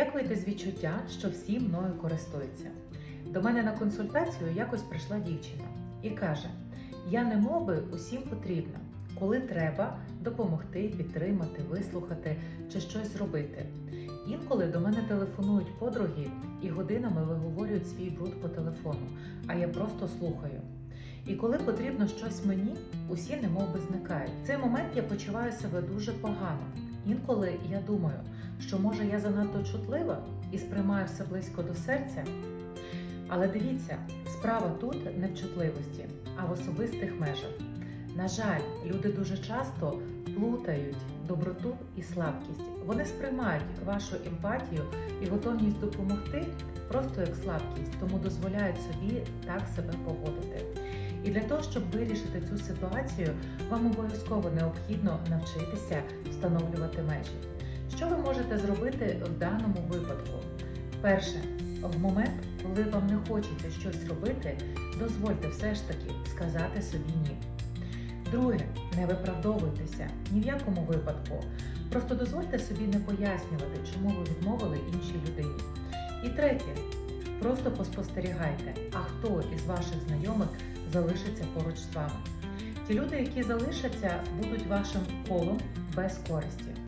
Як вийти з відчуття, що всі мною користуються? До мене на консультацію якось прийшла дівчина і каже: Я не би усім потрібна, коли треба допомогти, підтримати, вислухати чи щось зробити. Інколи до мене телефонують подруги і годинами виговорюють свій бруд по телефону, а я просто слухаю. І коли потрібно щось мені, усі немовби зникають. В цей момент я почуваю себе дуже погано. Інколи я думаю, що може я занадто чутлива і сприймаю все близько до серця. Але дивіться, справа тут не в чутливості, а в особистих межах. На жаль, люди дуже часто плутають доброту і слабкість. Вони сприймають вашу емпатію і готовність допомогти просто як слабкість, тому дозволяють собі так себе поводити. І для того, щоб вирішити цю ситуацію, вам обов'язково необхідно навчитися встановлювати межі. Що ви можете зробити в даному випадку? Перше, в момент, коли вам не хочеться щось робити, дозвольте все ж таки сказати собі ні. Друге, не виправдовуйтеся ні в якому випадку. Просто дозвольте собі не пояснювати, чому ви відмовили іншій людині. І третє, просто поспостерігайте, а хто із ваших знайомих залишиться поруч з вами. Ті люди, які залишаться, будуть вашим колом без користі.